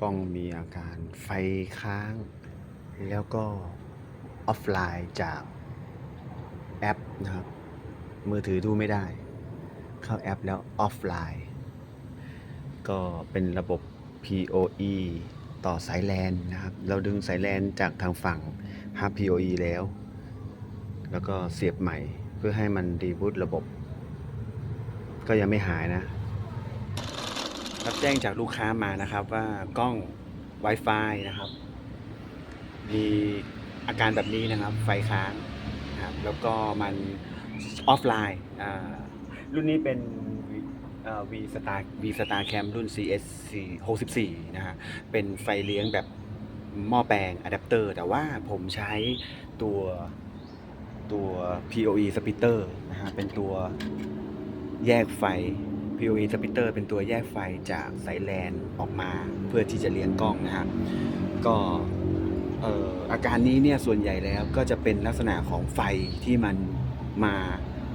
กล้องมีอาการไฟค้าง แล้วก็ออฟไลน์จากแอปนะครับ มือถือดูไม่ได้ เข้าแอปแล้วออฟไลน์ ก็เป็นระบบ PoE ต่อสายแลนนะครับ เราดึงสายแลนจากทางฝั่ง 5POE แล้ว แล้วก็เสียบใหม่เพื่อให้มันรีบูตระบบ ก็ยังไม่หายนะ รับแจ้งจากลูกค้ามานะครับว่ากล้อง Wi-Fi นะครับ มีอาการแบบนี้นะครับ ไฟค้างนะครับแล้วก็มันออฟไลน์รุ่นนี้เป็นเอ่อ V Star V Star Cam รุ่น CS 64นะฮะเป็นไฟเลี้ยงแบบหม้อแปลงอะแดปเตอร์ แต่ว่าผมใช้ตัวตัว PoE splitter นะฮะเป็นตัวแยกไฟ PoE splitter เป็นตัวแยกไฟจากสายแลนออกมาเพื่อที่จะเลี้ยงกล้องนะฮะก็เอ่ออาการนี้เนี่ยส่วนใหญ่แล้วก็จะเป็นลักษณะของไฟที่มันมา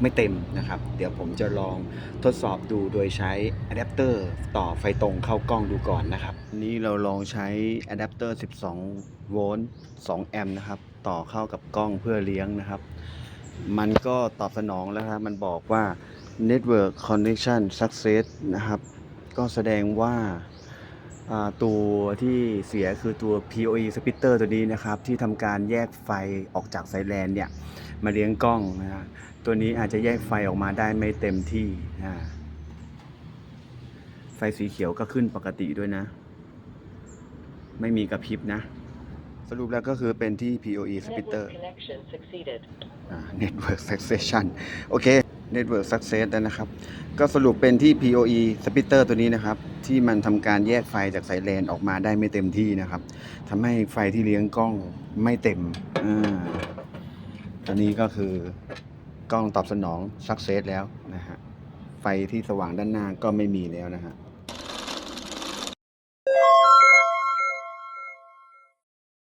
ไม่เต็มนะครับ เดี๋ยวผมจะลองทดสอบดูโดยใช้อะแดปเตอร์ต่อไฟตรงเข้ากล้องดูก่อนนะครับ นี้เราลองใช้อะแดปเตอร์ 12 โวลต์ 2 แอมป์นะครับ ต่อเข้ากับกล้องเพื่อเลี้ยงนะครับ มันก็ตอบสนองแล้วครับมันบอกว่า Network Connection Success นะครับ ก็แสดงว่าอ่าตัวที่เสียคือตัว PoE splitter ตัวนี้นะครับ ที่ทำการแยกไฟออกจากสายแลนเนี่ย มาเลี้ยงกล้องนะฮะตัวนี้อาจจะแยกไฟออกมาได้ไม่เต็มที่นะไฟสีเขียวก็ขึ้นปกติด้วยนะ ไม่มีกระพริบนะ สรุปแล้วก็คือเป็นที่ PoE splitter Network connection succeeded. อ่า Network Succession โอเค Network Success แล้วนะครับ ก็สรุปเป็นที่ PoE splitter ตัวนี้นะครับ ที่มันทำการแยกไฟจากสายแลนออกมาได้ไม่เต็มที่นะครับทำให้ไฟที่เลี้ยงกล้องไม่เต็มอ่าตัวนี้ก็คือกล้องตอบสนอง Success แล้วนะฮะไฟที่สว่างด้านหน้าก็ไม่มีแล้วนะฮะ